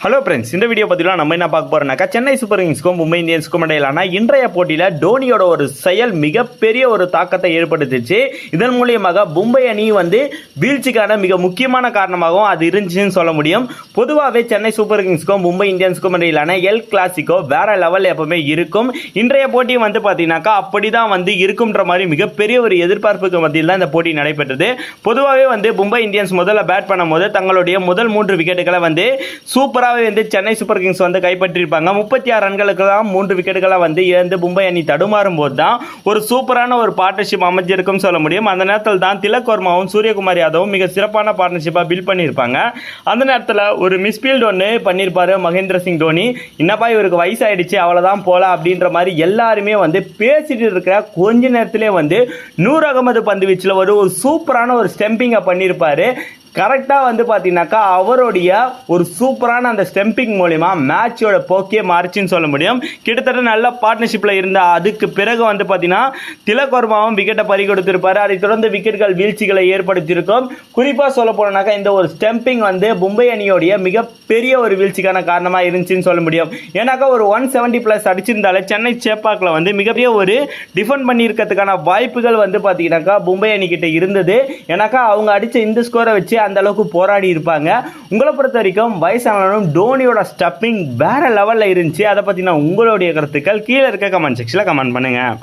Hello friends இந்த video பற்றிலாம் நம்ம என்ன பார்க்க போறோம்னாக்கா சென்னை சூப்பர் கிங்ஸ்க்கும் மும்பை இந்தியன்ஸ்க்கும் இடையிலான இன்றைய போட்டியில் டோனியோட ஒரு செயல் மிகப்பெரிய ஒரு தாக்கத்தை ஏற்படுத்திச்சு. இதன் மூலியமாக மும்பை அணி வந்து வீழ்ச்சிக்கான மிக முக்கியமான காரணமாகவும் அது இருந்துச்சுன்னு சொல்ல முடியும். பொதுவாகவே சென்னை சூப்பர் கிங்ஸ்க்கும் மும்பை இந்தியன்ஸ்க்கும் இடையிலான எல் கிளாசிக்கோ வேற லெவல் எப்பவுமே இருக்கும். இன்றைய போட்டி வந்து பார்த்தீங்கன்னாக்கா அப்படி தான் வந்து இருக்கும்ன்ற மாதிரி மிகப்பெரிய ஒரு எதிர்பார்ப்புக்கு மத்தியில் தான் இந்த போட்டி நடைபெற்றது. பொதுவாகவே வந்து மும்பை இந்தியன்ஸ் முதல்ல பேட் பண்ணும்போது தங்களுடைய முதல் மூன்று விக்கெட்டுகளை வந்து சூப்பராக சூப்பராகவே வந்து சென்னை சூப்பர் கிங்ஸ் வந்து கைப்பற்றியிருப்பாங்க. முப்பத்தி ஆறு ரன்களுக்கு தான் மூன்று விக்கெட்டுகளாக வந்து இழந்து மும்பை அணி தடுமாறும் போது தான் ஒரு சூப்பரான ஒரு பார்ட்னர்ஷிப் அமைஞ்சிருக்கும்னு சொல்ல முடியும். அந்த நேரத்தில் தான் திலக் வர்மாவும் சூரியகுமார் யாதவும் மிக சிறப்பான பார்ட்னர்ஷிப்பாக பில்ட் பண்ணியிருப்பாங்க. அந்த நேரத்தில் ஒரு மிஸ்பீல்டு ஒன்று பண்ணியிருப்பாரு மகேந்திர சிங் தோனி. என்னப்பா இவருக்கு வயசாயிடுச்சு அவ்வளோதான் போல அப்படின்ற மாதிரி எல்லாருமே வந்து பேசிட்டு இருக்கிற கொஞ்ச நேரத்திலே வந்து நூர் அகமது பந்து வீச்சில் ஒரு ஒரு சூப்பரான ஒரு ஸ்டெம்பிங்கை பண்ணியிருப்பாரு. கரெக்டாக வந்து பார்த்தீங்கன்னாக்கா அவருடைய ஒரு சூப்பரான அந்த ஸ்டெம்பிங் மூலிமா மேட்சோட போக்கே மாறிச்சுன்னு சொல்ல முடியும். கிட்டத்தட்ட நல்ல பார்ட்னர்ஷிப்பில் இருந்த அதுக்கு பிறகு வந்து பார்த்தீங்கன்னா திலகர்மாவும் விக்கெட்டை பறி கொடுத்துருப்பார். அதை தொடர்ந்து விக்கெட்டுகள் வீழ்ச்சிகளை ஏற்படுத்தியிருக்கும். குறிப்பாக சொல்ல போனோம்னாக்கா இந்த ஒரு ஸ்டெம்பிங் வந்து மும்பை அணியோடைய மிகப்பெரிய ஒரு வீழ்ச்சிக்கான காரணமாக இருந்துச்சுன்னு சொல்ல முடியும். ஏன்னாக்கா ஒரு ஒன் செவன்ட்டி ப்ளஸ் அடிச்சிருந்தாலே சென்னை சேப்பாக்கில் வந்து மிகப்பெரிய ஒரு டிஃபெண்ட் பண்ணியிருக்கிறதுக்கான வாய்ப்புகள் வந்து பார்த்தீங்கன்னாக்கா மும்பை அணிக்கிட்ட இருந்தது. ஏன்னாக்கா அவங்க அடித்த இந்த ஸ்கோரை வச்சு அந்த அளவுக்கு போராடி இருப்பாங்க. உங்களை பொறுத்த வரைக்கும் வயசானாலும் டோனியோட ஸ்டப்பிங் வேற லெவலில் இருந்துச்சு. அதை பற்றின உங்களுடைய கருத்துக்கள் கீழே இருக்க கமெண்ட் செக்ஷனில் கமெண்ட் பண்ணுங்கள்